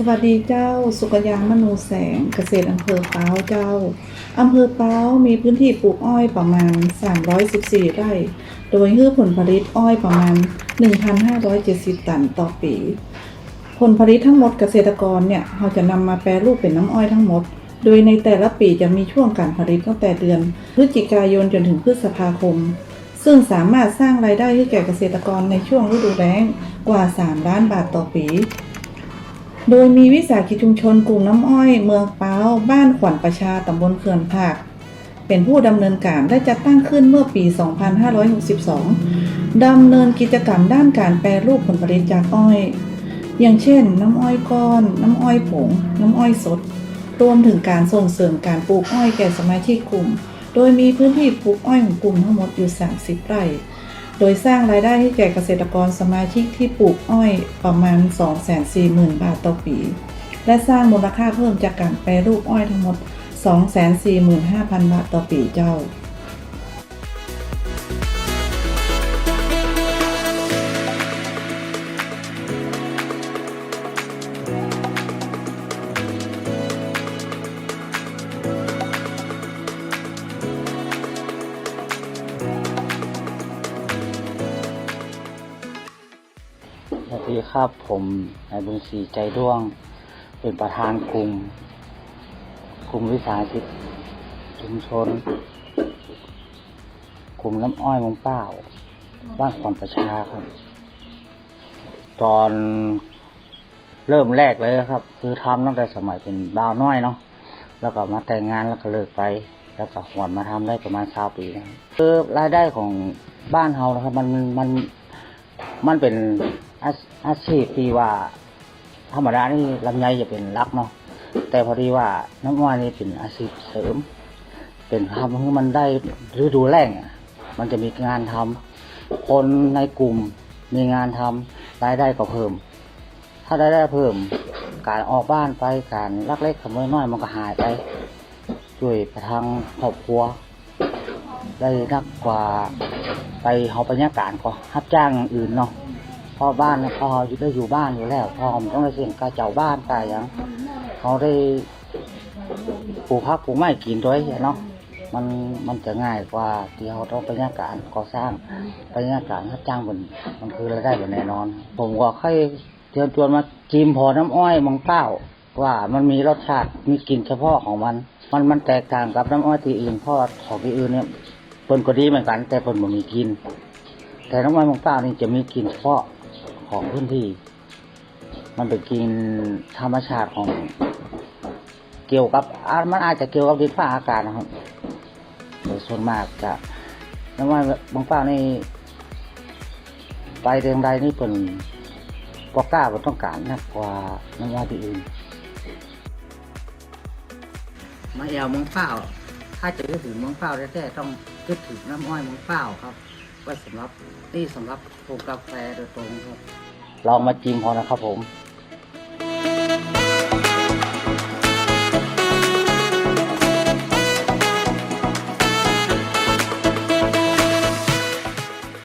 สวัสดีเจ้าสุกยางมนูแสงเกษตรอำเภอเป้าเจ้าอำเภอเป้ามีพื้นที่ปลูกอ้อยประมาณ 314 ไร่ โดยฮื้อผลผลิตอ้อยประมาณ 1,570 ตันต่อปี ผลผลิตทั้งหมดเกษตรกรเนี่ยเราจะนำมาแปรรูปเป็นน้ำอ้อยทั้งหมด โดยในแต่ละปีจะมีช่วงการผลิตตั้งแต่เดือนพฤศจิกายนจนถึงพฤษภาคม ซึ่งสามารถสร้างรายได้ให้แก่เกษตรกรในช่วงฤดูแล้งกว่า 3 ล้านบาทต่อปี โดยมีวิสาหกิจชุมชนกลุ่มน้ำอ้อย เมืองเป้าบ้านขวัญประชาตำบลเขื่อนผัก เป็นผู้ดำเนินการและจัดตั้งขึ้นเมื่อปี 2562 ดำเนินกิจกรรมด้านการแปรรูปผลผลิตจากอ้อย อย่างเช่น น้ำอ้อยก้อน น้ำอ้อยผง น้ำอ้อยสด รวมถึงการส่งเสริมการปลูกอ้อยแก่สมาชิกกลุ่ม โดยมีพื้นที่ปลูกอ้อยของกลุ่มทั้งหมดอยู่ 30 ไร่ โดยสร้างรายได้ให้แก่เกษตรกรสมาชิกที่ปลูกอ้อยประมาณ 240,000 บาทต่อปี และสร้างมูลค่าเพิ่มจากการแปรรูปอ้อยทั้งหมด 245,000 บาทต่อปีเจ้า วัสดีครับผมนายบุญศรีใจด้วง เป็นประธานกลุ่ม กลุ่มวิสาหกิจชุมชน กลุ่มน้ำอ้อยมงเป้าบ้านความประชาครับ ตอนเริ่มแรกเลยครับ คือทำตั้งแต่สมัยเป็นบ่าวน้อยเนาะแล้วก็มาแต่งงานแล้วก็เลิกไป แล้วก็หวนมาทำได้ประมาณสาปีนะครับคือรายได้ของบ้านเฮานะครับ มันมันมันเป็น อาอาชีพที่ว่า ธรรมดานี่ลำไยจะเป็นหลักเนาะแต่พอดีว่าน้ำอ้อยนี่เป็นอาชีพเสริม เป็นทำให้มันได้ฤดูแล้งมันจะมีงานทำคนในกลุ่มมีงานทำรายได้ก็เพิ่ม ถ้ารายได้เพิ่ม การออกบ้านไปการลักเล็กขโมยน้อยมันก็หายไปช่วยประทังครอบครัว ได้นักกว่าไปเฮาไปเนี่ยการก็รับจ้างอื่นเนาะ พ่อบ้านเนี่ยพ่ออยู่ได้อยู่บ้านอยู่แล้วพ่อมต้องได้เสี่ยงกาเจ้าบ้านกาอย่างเขาได้ปลูกพักปลูกไม้กินด้วยเนาะมันมันจะง่ายกว่าที่เขาต้องไปเนี่ยการก่อสร้างไปเนี่ยการรับจ้างบนมันคือรายได้แบบแน่นอน ผมก็ค่อยเชิญชวนมาจิมพอน้ำอ้อยมังเป้าว่ามันมีรสชาติมีกลิ่นเฉพาะของมัน มันมันแตกต่างกับน้ำอ้อยที่อื่นเพราะของที่อื่นเนี่ยเพิ่นก็ดีเหมือนกัน แต่เพิ่นบ่มีกลิ่นแต่น้ำอ้อยมังเป้านี่จะมีกลิ่นเฉพาะ ของพื้นที่ มันเป็นกลิ่นธรรมชาติของ เกี่ยวกับมันอาจจะเกี่ยวกับดินฟ้าอากาศนะครับโดยส่วนมากจะน้ำอ้อยมังเป้านี่ไปเรียงใดนี่เพิ่นบ่กล้าบ่ต้องการนักกว่าน้ำอ้อยที่อื่นมาแอวมืองเป้า ถ้าจะนึกถึงมืองเป้าแท้ๆต้องนึกถึงน้ำอ้อยมืองเป้าครับ ไว้สำหรับนี่สำหรับปลูกกาแฟโดยตรงครับ ลองมาจิมพอนะครับผม